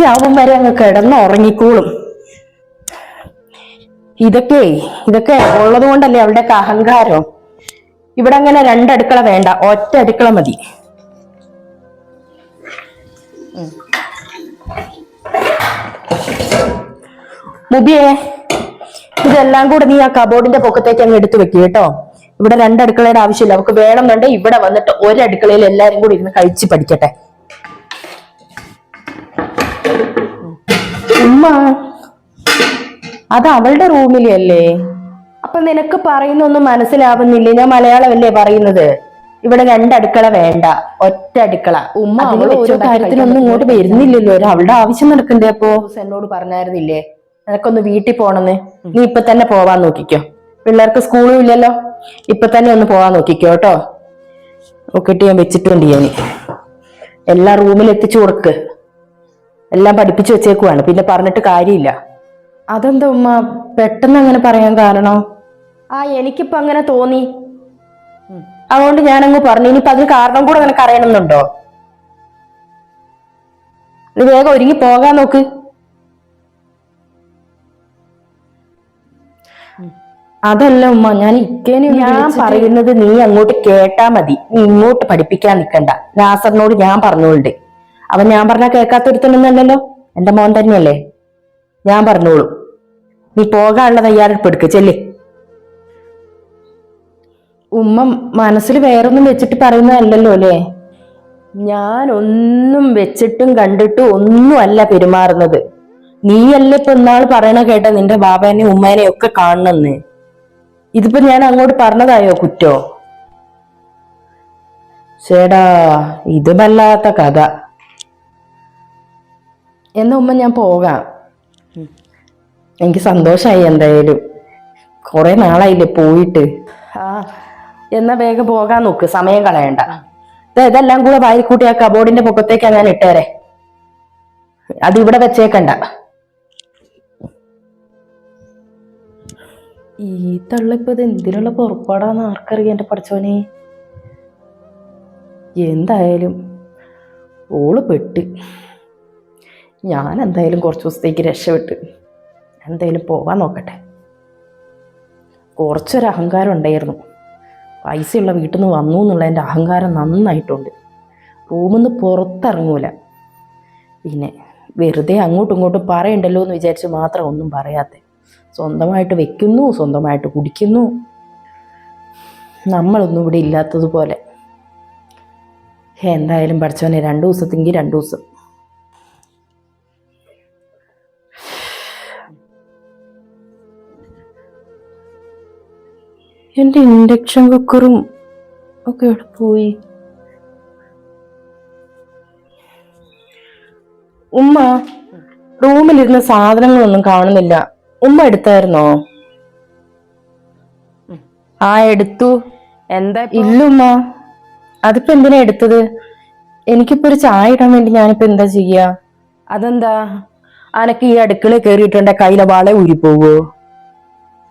ഉച്ചയാവും വരെ അങ്ങ് കിടന്ന് ഉറങ്ങിക്കോളും ഇതൊക്കെ ഇതൊക്കെ ഉള്ളത് കൊണ്ടല്ലേ അവളുടെയൊക്കെ അഹങ്കാരം? ഇവിടെ അങ്ങനെ രണ്ടടുക്കള വേണ്ട ഒറ്റ അടുക്കള മതി. മുബിയെ ഇതെല്ലാം കൂടെ നീ ആ കബോർഡിന്റെ പൊക്കത്തേക്ക് അങ്ങ് എടുത്തു വെക്കുക കേട്ടോ. ഇവിടെ രണ്ടടുക്കളയുടെ ആവശ്യമില്ല. അവർക്ക് വേണമെന്നുണ്ടെങ്കിൽ ഇവിടെ വന്നിട്ട് ഒരടുക്കളയിൽ എല്ലാരും കൂടി ഇരുന്ന് കഴിച്ച് പഠിക്കട്ടെ. ഉമ്മ അത് അവളുടെ റൂമിലല്ലേ? അപ്പൊ നിനക്ക് പറയുന്നൊന്നും മനസ്സിലാവുന്നില്ലേ? ഞാൻ മലയാളമല്ലേ പറയുന്നത്? ഇവിടെ രണ്ടടുക്കള വേണ്ട. ഒറ്റ അടുക്കള ഉമ്മ ഓരോ കാര്യത്തിനൊന്നും ഇങ്ങോട്ട് വരുന്നില്ലല്ലോ. അവളുടെ ആവശ്യം നടക്കണ്ടേ അപ്പോ? എന്നോട് പറഞ്ഞായിരുന്നില്ലേ? നിനക്കൊന്ന് വീട്ടിൽ പോണെന്ന്. നീ ഇപ്പൊ തന്നെ പോവാൻ നോക്കിക്കോ. പിള്ളേർക്ക് സ്കൂളും ഇല്ലല്ലോ. ഇപ്പൊ തന്നെ ഒന്ന് പോവാൻ നോക്കിക്കോ കേട്ടോ. ഓക്കെ ഞാൻ വെച്ചിട്ടുണ്ട് ഞാൻ എല്ലാ റൂമിൽ എത്തിച്ചു കൊടുക്ക്. എല്ലാം പഠിപ്പിച്ചു വെച്ചേക്കുവാണ്. പിന്നെ പറഞ്ഞിട്ട് കാര്യമില്ല. അതെന്താ ഉമ്മ? പെട്ടെന്ന് അങ്ങനെ പറയാൻ കാരണം? ആ എനിക്കിപ്പോ അങ്ങനെ തോന്നി. അതുകൊണ്ട് ഞാനങ്ങ് പറഞ്ഞു. ഇനിയിപ്പോ അതിന് കാരണം കൂടെ നിനക്ക് അറിയണമെന്നുണ്ടോ? നീ വേഗം ഒരുങ്ങി പോകാൻ നോക്ക്. അതല്ല ഉമ്മ ഞാൻ ഇക്കേനെ ഞാൻ പറയുന്നത് നീ അങ്ങോട്ട് കേട്ടാ മതി. നീ ഇങ്ങോട്ട് പഠിപ്പിക്കാൻ നിൽക്കണ്ട നാസറിനോട് ഞാൻ പറഞ്ഞോളുണ്ട്. അവൻ ഞാൻ പറഞ്ഞാ കേൾക്കാത്തൊരുത്തനൊന്നല്ലോ എന്റെ മോൻ തന്നെയല്ലേ? ഞാൻ പറഞ്ഞോളൂ. നീ പോകാനുള്ള തയ്യാറെടുപ്പ് എടുക്ക് ചെല്ലേ. ഉമ്മ മനസ്സിൽ വേറൊന്നും വെച്ചിട്ട് പറയുന്നതല്ലല്ലോ അല്ലേ? ഞാൻ ഒന്നും വെച്ചിട്ടും കണ്ടിട്ടും ഒന്നും അല്ല പെരുമാറുന്നത്. നീയല്ല ഇപ്പൊ ഇന്നാൾ പറയണ കേട്ട നിന്റെ ബാബേനെ ഉമ്മേനെ ഒക്കെ കാണണമെന്ന് ഇതിപ്പോ ഞാൻ അങ്ങോട്ട് പറഞ്ഞതായോ കുറ്റോ? ചേടാ ഇത് വല്ലാത്ത കഥ. എന്നാ ഉമ്മ ഞാൻ പോകാം. എനിക്ക് സന്തോഷായി എന്തായാലും. കൊറേ നാളായില്ലേ പോയിട്ട്. ആ. എന്നാ വേഗം പോകാൻ നോക്ക് സമയം കളയണ്ട. ഇതെല്ലാം കൂടെ വാരിക്കൂട്ടി ആ കബോർഡിന്റെ പൊക്കത്തേക്ക് ഞാൻ ഇട്ടേരെ. അത് ഇവിടെ വെച്ചേക്കണ്ട. ഈ തള്ളിപ്പത് എന്തിനുള്ള പുറപ്പാടാന്ന് ആർക്കറിയാം എന്റെ പഠിച്ചോനെ എന്തായാലും ഓൾ പെട്ട്. ഞാൻ എന്തായാലും കുറച്ച് ദിവസത്തേക്ക് രക്ഷപ്പെട്ട് എന്തായാലും പോവാൻ നോക്കട്ടെ. കുറച്ചൊരു അഹങ്കാരം ഉണ്ടായിരുന്നു. പൈസയുള്ള വീട്ടിൽ നിന്ന് വന്നു എന്നുള്ള എന്റെ അഹങ്കാരം നന്നായിട്ടുണ്ട്. റൂമിൽ നിന്ന് പുറത്തിറങ്ങൂല. പിന്നെ വെറുതെ അങ്ങോട്ടും ഇങ്ങോട്ടും പറയണ്ടല്ലോ എന്ന് വിചാരിച്ച് മാത്രം ഒന്നും പറയാത്ത. സ്വന്തമായിട്ട് വെക്കുന്നു സ്വന്തമായിട്ട് കുടിക്കുന്നു. നമ്മളൊന്നും ഇവിടെ ഇല്ലാത്തതുപോലെ. എന്തായാലും പഠിച്ചവനെ രണ്ട് ദിവസത്തെങ്കിൽ രണ്ട് ദിവസം. എന്റെ ഇൻഡക്ഷൻ കുക്കറും ഒക്കെ അവിടെ പോയി. ഉമ്മ റൂമിലിരുന്ന സാധനങ്ങളൊന്നും കാണുന്നില്ല. ഉമ്മ എടുത്തായിരുന്നോ? ആ എടുത്തു. എന്താ ഇല്ലുമ്മ അതിപ്പോ എന്തിനാ എടുത്തത്? എനിക്കിപ്പോ ഒരു ചായ ഇടാൻ വേണ്ടി ഞാനിപ്പോ എന്താ ചെയ്യാ? അതെന്താ? അനക്ക് ഈ അടുക്കളയിൽ കയറിയിട്ടുണ്ടെ കയ്യിലെ വാളെ ഊരിപ്പോവോ?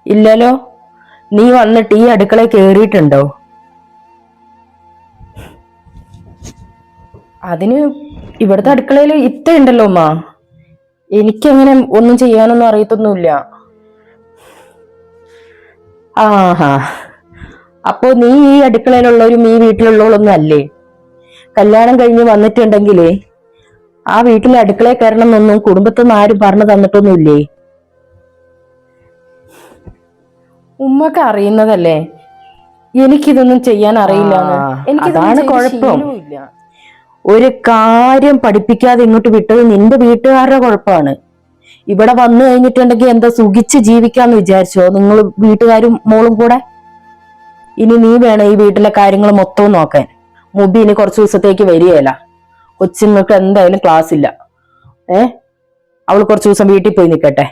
ഇല്ലല്ലോ. നീ വന്നിട്ട് ഈ അടുക്കള കയറിയിട്ടുണ്ടോ അതിന് ഇവിടുത്തെ അടുക്കളയിൽ ഇത്ത ഉണ്ടല്ലോ ഉമ്മ. എനിക്കങ്ങനെ ഒന്നും ചെയ്യാനൊന്നും അറിയത്തൊന്നുമില്ല. ആഹാ. അപ്പോ നീ ഈ അടുക്കളയിലുള്ളവരും ഈ വീട്ടിലുള്ളവളൊന്നും അല്ലേ? കല്യാണം കഴിഞ്ഞ് വന്നിട്ടുണ്ടെങ്കിലേ ആ വീട്ടിലെ അടുക്കളയിൽ കയറണം എന്നൊന്നും കുടുംബത്തിൽ നിന്ന് ആരും പറഞ്ഞു തന്നിട്ടൊന്നുമില്ലേ? ഉമ്മക്ക് അറിയുന്നതല്ലേ? എനിക്കിതൊന്നും ചെയ്യാൻ അറിയില്ല എനിക്കതാണ് അതാണ് കുഴപ്പം. ഒരു കാര്യം പഠിപ്പിക്കാതെ ഇങ്ങോട്ട് വിട്ടത് നിന്റെ വീട്ടുകാരുടെ കുഴപ്പമാണ്. ഇവിടെ വന്നു കഴിഞ്ഞിട്ടുണ്ടെങ്കിൽ എന്താ സുഖിച്ച് ജീവിക്കാന്ന് വിചാരിച്ചോ? നിങ്ങൾ വീട്ടുകാരും മോളും കൂടെ? ഇനി നീ വേണം ഈ വീട്ടിലെ കാര്യങ്ങൾ മൊത്തവും നോക്കാൻ. മുബി ഇനി കുറച്ച് ദിവസത്തേക്ക് വരികയല്ല. കൊച്ചുങ്ങൾക്ക് എന്തായാലും ക്ലാസ് ഇല്ല. ഏ? അവൾ കുറച്ച് ദിവസം വീട്ടിൽ പോയി നിൽക്കട്ടെ.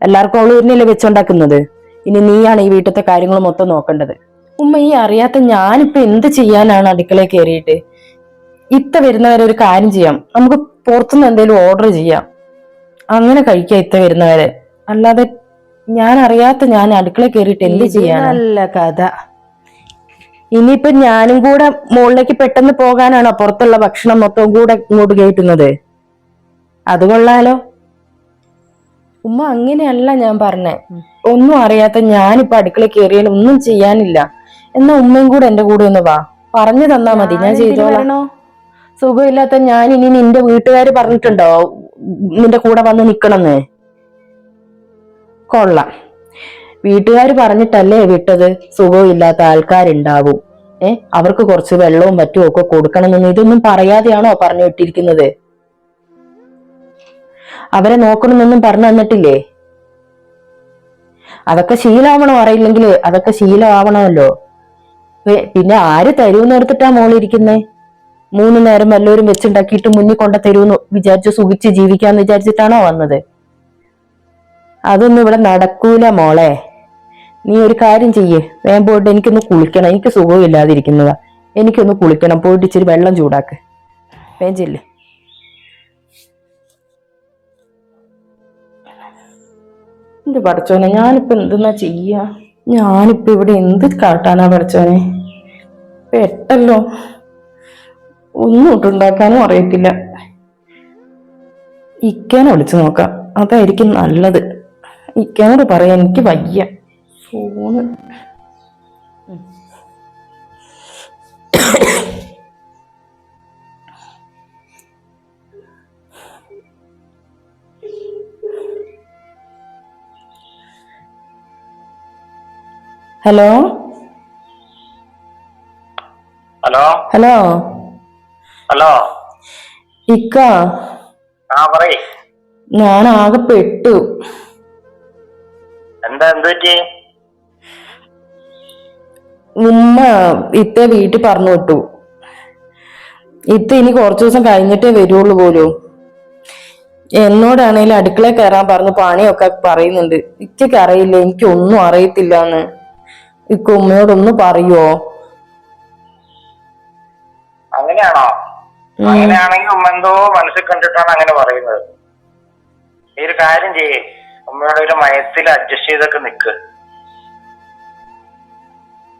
എല്ലാവർക്കും അവൾ തന്നെയല്ലേ വെച്ചുണ്ടാക്കുന്നത്? ഇനി നീയാണ് ഈ വീട്ടിലത്തെ കാര്യങ്ങൾ മൊത്തം നോക്കേണ്ടത്. ഉമ്മ ഈ അറിയാത്ത ഞാനിപ്പോ എന്ത് ചെയ്യാനാണ് അടുക്കളയിൽ കയറിയിട്ട് ഇത്ത വരുന്നവരെ ഒരു കാര്യം ചെയ്യാം. നമുക്ക് പുറത്തുനിന്ന് എന്തെങ്കിലും ഓർഡർ ചെയ്യാം. അങ്ങനെ കഴിക്കാം ഇത്ത വരുന്നവരെ. അല്ലാതെ ഞാൻ അറിയാത്ത ഞാൻ അടുക്കളയിൽ കയറിയിട്ട് എന്ത് ചെയ്യാൻ നല്ല കഥ. ഇനിയിപ്പൊ ഞാനും കൂടെ മുകളിലേക്ക് പെട്ടെന്ന് പോകാനാണോ പുറത്തുള്ള ഭക്ഷണം മൊത്തം കൂടെ ഇങ്ങോട്ട് കയറ്റുന്നത് അത് കൊള്ളാലോ. ഉമ്മ അങ്ങനെയല്ല ഞാൻ പറഞ്ഞേ. ഒന്നും അറിയാത്ത ഞാനിപ്പോ അടുക്കള കയറിയാൽ ഒന്നും ചെയ്യാനില്ല. എന്നാ ഉമ്മയും കൂടെ എന്റെ കൂടെ ഒന്ന് വാ. പറഞ്ഞു തന്നാ മതി ഞാൻ ചെയ്തോളാം. സുഖമില്ലാത്ത ഞാൻ ഇനി നിന്റെ വീട്ടുകാര് പറഞ്ഞിട്ടുണ്ടോ? നിന്റെ കൂടെ വന്ന് നിക്കണെന്ന്. കൊള്ളാം. വീട്ടുകാർ പറഞ്ഞിട്ടല്ലേ വിട്ടത്? സുഖമില്ലാത്ത ആൾക്കാരുണ്ടാവും. ഏഹ് അവർക്ക് കുറച്ച് വെള്ളവും മറ്റും ഒക്കെ കൊടുക്കണമെന്ന് ഇതൊന്നും പറയാതെയാണോ പറഞ്ഞു വിട്ടിരിക്കുന്നത്? അവരെ നോക്കണമെന്നൊന്നും പറഞ്ഞു തന്നിട്ടില്ലേ? അതൊക്കെ ശീലമാവണോ അറിയില്ലെങ്കിൽ അതൊക്കെ ശീലമാവണമല്ലോ. പിന്നെ ആര് തരൂന്ന് ഓർത്തിട്ടാ മോളിരിക്കുന്നേ മൂന്ന് നേരം വല്ലവരും വെച്ചുണ്ടാക്കിയിട്ട് മുന്നിൽ കൊണ്ട തരൂന്ന് വിചാരിച്ചു സുഖിച്ച് ജീവിക്കാന്ന് വിചാരിച്ചിട്ടാണോ വന്നത്? അതൊന്നും ഇവിടെ നടക്കൂല മോളെ. നീ ഒരു കാര്യം ചെയ്യ്. വേഗം പോയിട്ട് എനിക്കൊന്ന് കുളിക്കണം. എനിക്ക് സുഖമില്ലാതിരിക്കുന്നതാ എനിക്കൊന്ന് കുളിക്കണം. പോയിട്ട് ഇച്ചിരി വെള്ളം ചൂടാക്ക്. വേഗം എന്ത് പഠിച്ചോനെ? ഞാനിപ്പോ എന്തെന്നാ ചെയ്യാ? ഞാനിപ്പോ ഇവിടെ എന്ത് കാട്ടാനാ പഠിച്ചോനെ? പെട്ടല്ലോ. ഒന്നും ഇട്ടുണ്ടാക്കാനും അറിയത്തില്ല. ഇക്കാനെ വിളിച്ചു നോക്കാം. അതായിരിക്കും നല്ലത്. ഇക്കാനോട് പറയാൻ എനിക്ക് വയ്യ. Phone hello? Hello? Hello? Hello? ഇക്ക? ഞാൻ ആകെ പെട്ടു. എന്താ എന്ത് പറ്റി? ഉമ്മ ഇത്ത വീട്ടിൽ പറഞ്ഞു വിട്ടു. ഇത്ത ഇനി കുറച്ചു ദിവസം കഴിഞ്ഞിട്ടേ വരുള്ളൂ പോലും. എന്നോടാണേലും അടുക്കളയിൽ കയറാൻ പറഞ്ഞു പണിയൊക്കെ പറയുന്നുണ്ട്. ഇച്ചക്ക് അറിയില്ല എനിക്കൊന്നും അറിയത്തില്ല എന്ന് ഇക്ക ഉമ്മയോടൊന്ന് പറയുവോ അങ്ങനെയാണോ? അങ്ങനെയാണെങ്കിൽ ഉമ്മ എന്തോ മനസ്സിൽ കണ്ടിട്ടാണ് അങ്ങനെ പറയുന്നത്. ഈ ഒരു കാര്യം ചെയ്യേ. ഉമ്മയുടെ ഒരു മയത്തിൽ അഡ്ജസ്റ്റ് ചെയ്തൊക്കെ നിക്ക്.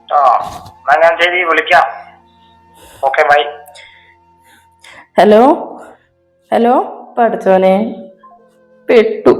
ആ എന്നാ ഞാൻ ശരി വിളിക്കാം. ഓക്കെ ബൈ ഹലോ ഹലോ പഠിച്ചോനെ പെട്ടു.